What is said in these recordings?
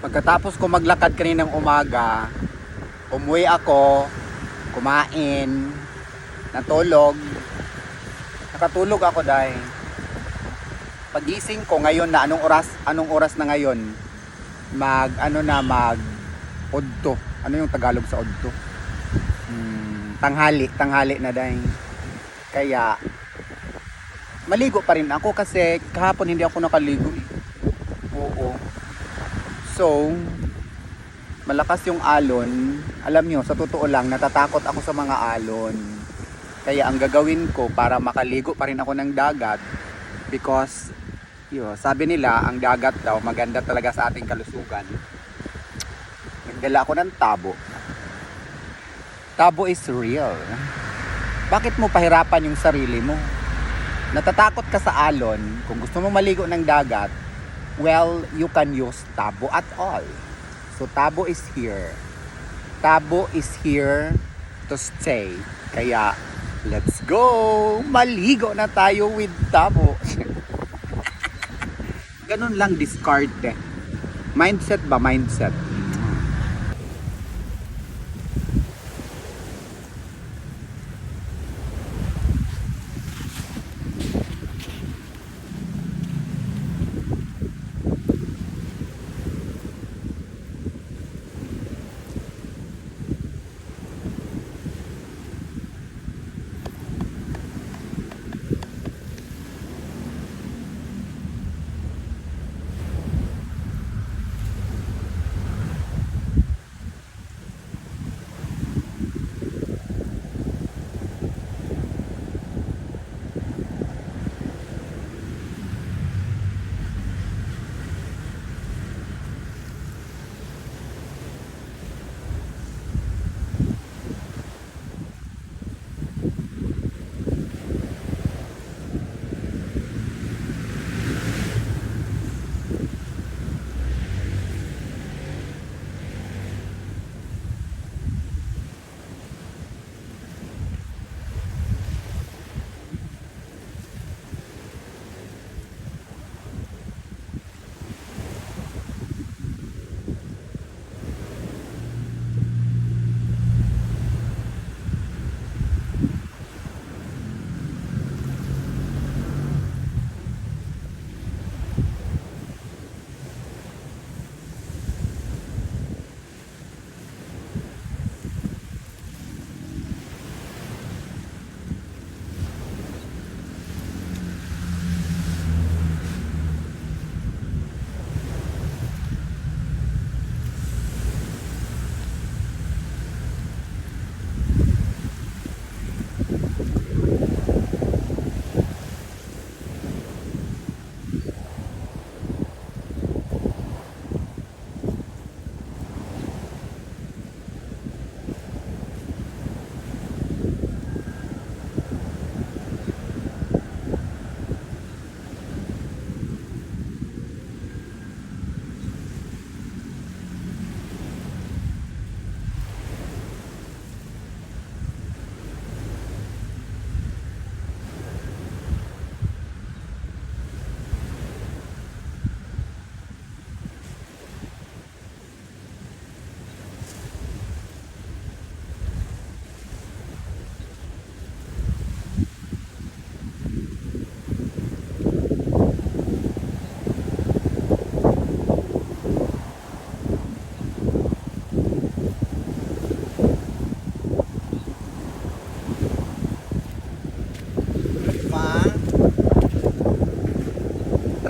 Pagkatapos ko maglakad kaninang umaga, umuwi ako, kumain, natulog. Nakatulog ako dahil pagising ko ngayon na anong oras anong oras na ngayon mag ano na mag odto ano yung tagalog sa odto hmm, tanghali tanghali na dahil kaya maligo pa rin ako kasi kahapon hindi ako nakaligo eh. So malakas yung alon alam nyo sa totoo lang natatakot ako sa mga alon kaya ang gagawin ko para makaligo pa rin ako ng dagat because yo, sabi nila ang dagat daw maganda talaga sa ating kalusugan. Nagdala ako ng tabo. Tabo is real. Bakit mo pahirapan yung sarili mo? Natatakot ka sa alon, kung gusto mo maligo ng dagat, well, you can use tabo at all. So tabo is here. Tabo is here to stay. Kaya, let's go! Maligo na tayo with tabo. ganun lang discard eh. Mindset ba? Mindset.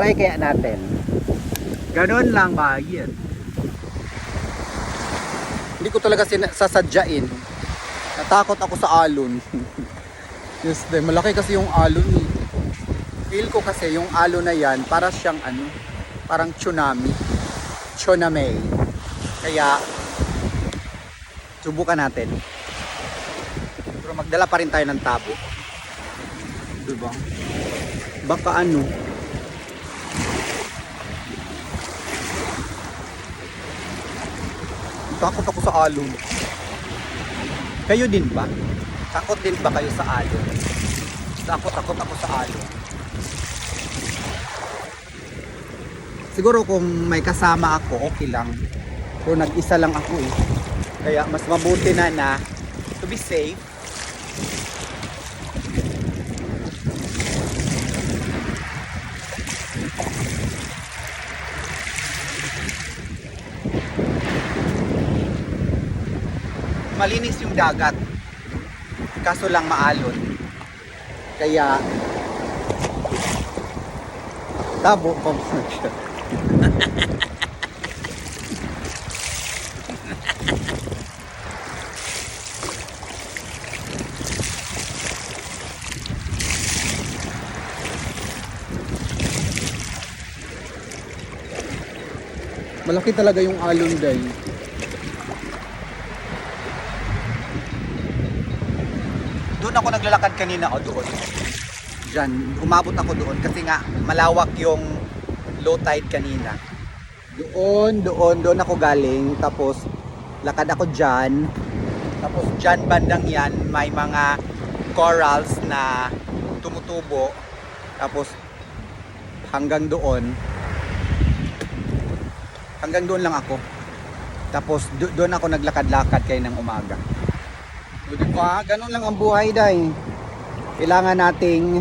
Try kaya natin. Ganon lang ba? Yan. Hindi ko talaga sasadyain. Natakot ako sa alon. yes, de, malaki kasi yung alon eh. Feel ko kasi yung alon na yan, para siyang ano, parang tsunami. Tsunami. Kaya, subukan natin. Pero magdala pa rin tayo ng tabo. Diba? Baka ano, Takot ako sa alon. Kayo din ba? Takot din ba kayo sa alon? Takot takot ako sa alon. Siguro kung may kasama ako, okay lang. Pero nag-isa lang ako eh. Kaya mas mabuti na na to be safe. Malinis yung dagat. Kaso lang maalon. Kaya Tabo pa siya. Malaki talaga yung alon dahil. Doon ako naglalakad kanina o doon. Diyan, umabot ako doon kasi nga malawak yung low tide kanina. Doon, doon, doon ako galing. Tapos lakad ako dyan. Tapos dyan bandang yan may mga corals na tumutubo. Tapos hanggang doon. Hanggang doon lang ako. Tapos do- doon ako naglakad-lakad kayo ng umaga. O, di ba? Ganun lang ang buhay dahil kailangan nating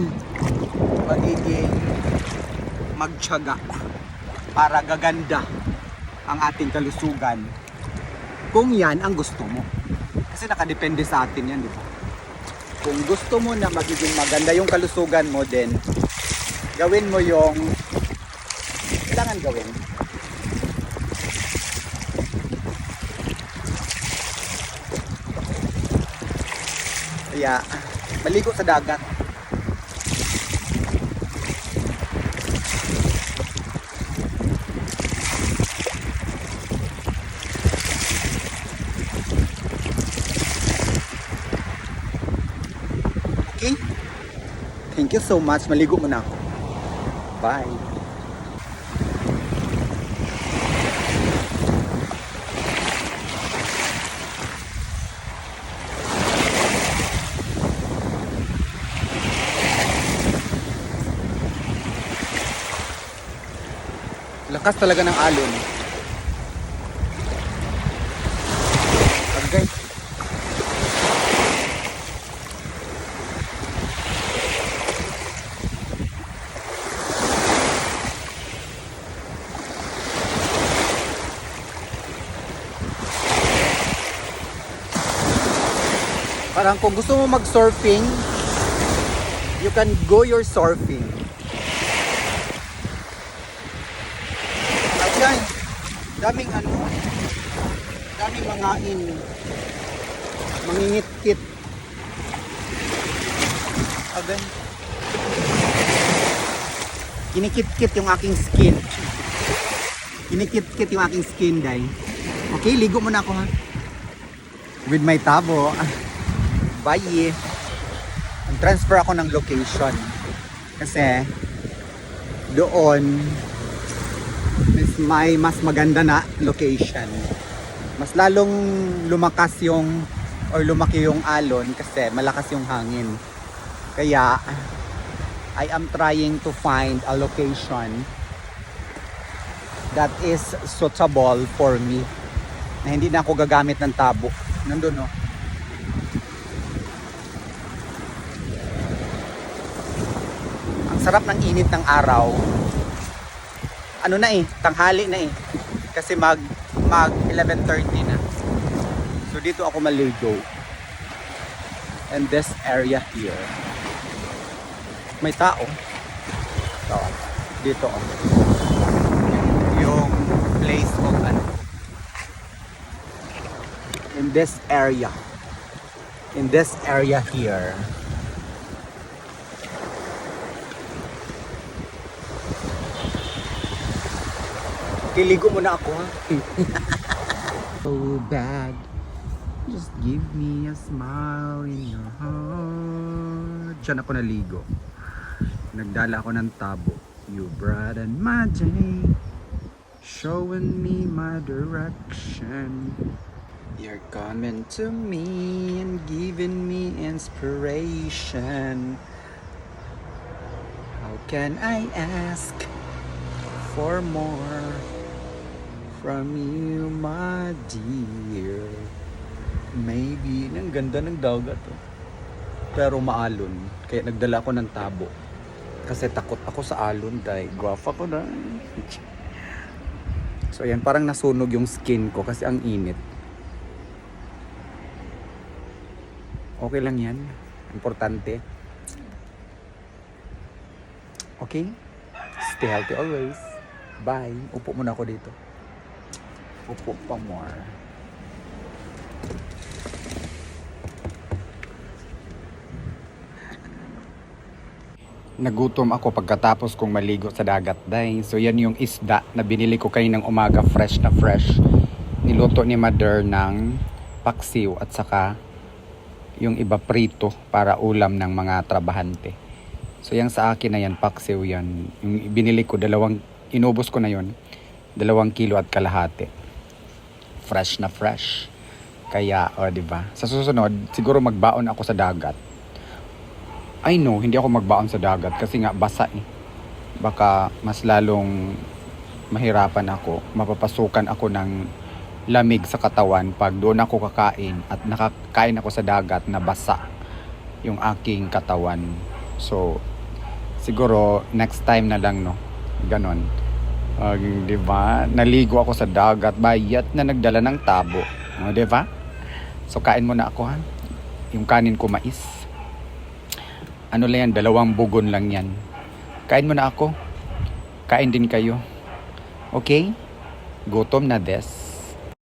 magiging magtyaga para gaganda ang ating kalusugan kung yan ang gusto mo. Kasi nakadepende sa atin yan, di ba? Kung gusto mo na magiging maganda yung kalusugan mo din, gawin mo yung kailangan gawin. Kaya, maligo sa dagat. Okay? Thank you so much. Maligo muna ako. Bye. Lakas talaga ng alon. Okay. Parang kung gusto mo mag-surfing, you can go your surfing. At yan, daming ano, daming mga in, mangingit-kit. Again, kinikit-kit yung aking skin. Kinikit-kit yung aking skin, day. Okay, ligo muna ako ha. With my tabo. Bye. Transfer ako ng location. Kasi doon mas may mas maganda na location. Mas lalong lumakas yung or lumaki yung alon kasi malakas yung hangin. Kaya I am trying to find a location that is suitable for me na hindi na ako gagamit ng tabo. Nandun no. Ang sarap ng init ng araw. Ano na eh, tanghali na eh. Kasi mag mag 11:30 na. So dito ako maligo. And this area here. May tao. So, dito oh. Yung place of ano. In this area. In this area here. Kiligo muna ako ha. so bad. Just give me a smile in your heart. Diyan ako naligo. Nagdala ako ng tabo. You brighten my day. Showing me my direction. You're coming to me and giving me inspiration. How can I ask for more from you, my dear. Maybe, ang ganda ng dagat oh. Pero maalon, kaya nagdala ako ng tabo. Kasi takot ako sa alon, dahil guwap ako na. So ayan, parang nasunog yung skin ko kasi ang init. Okay lang yan. Importante. Okay? Stay healthy always. Bye. Upo muna ako dito. Upo pa more. Nagutom ako pagkatapos kong maligo sa dagat day. So yan yung isda na binili ko kaninang umaga fresh na fresh. Niluto ni mother ng paksiw at saka yung iba prito para ulam ng mga trabahante. So yung sa akin na yan, paksiw yan. Yung binili ko, dalawang, inubos ko na yon dalawang kilo at kalahati. Fresh na fresh. Kaya, o di ba? Sa susunod, siguro magbaon ako sa dagat. I know, hindi ako magbaon sa dagat kasi nga basa eh. Baka mas lalong mahirapan ako, mapapasukan ako ng lamig sa katawan pag doon ako kakain at nakakain ako sa dagat na basa yung aking katawan. So, siguro next time na lang no. Ganon. Ang, di ba? Naligo ako sa dagat, bayat na nagdala ng tabo. O, di ba? So, kain muna ako ha. Yung kanin ko mais. Ano lang yan, dalawang bugon lang yan. Kain muna ako. Kain din kayo. Okay? Gutom na des.